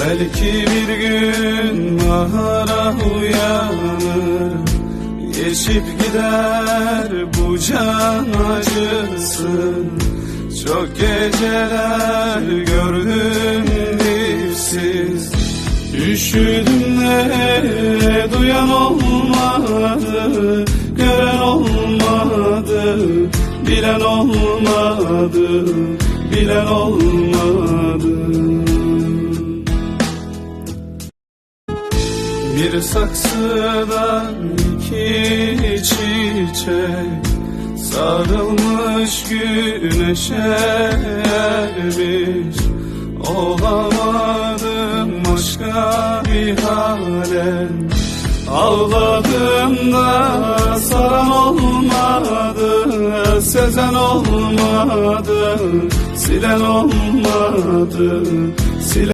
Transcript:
Belki bir gün bahara uyanır Geçip gider bu can acısı. Çok geceler gördüm dipsiz Üşüdüm de duyan olmadı Gören olmadı Bilen olmadı Bilen olmadı Bir saksıdan iki çiçek Sarılmış güneşe ermiş. Olamadım başka bir hale. Ağladım da saran olmadı Sezen olmadı Silen olmadı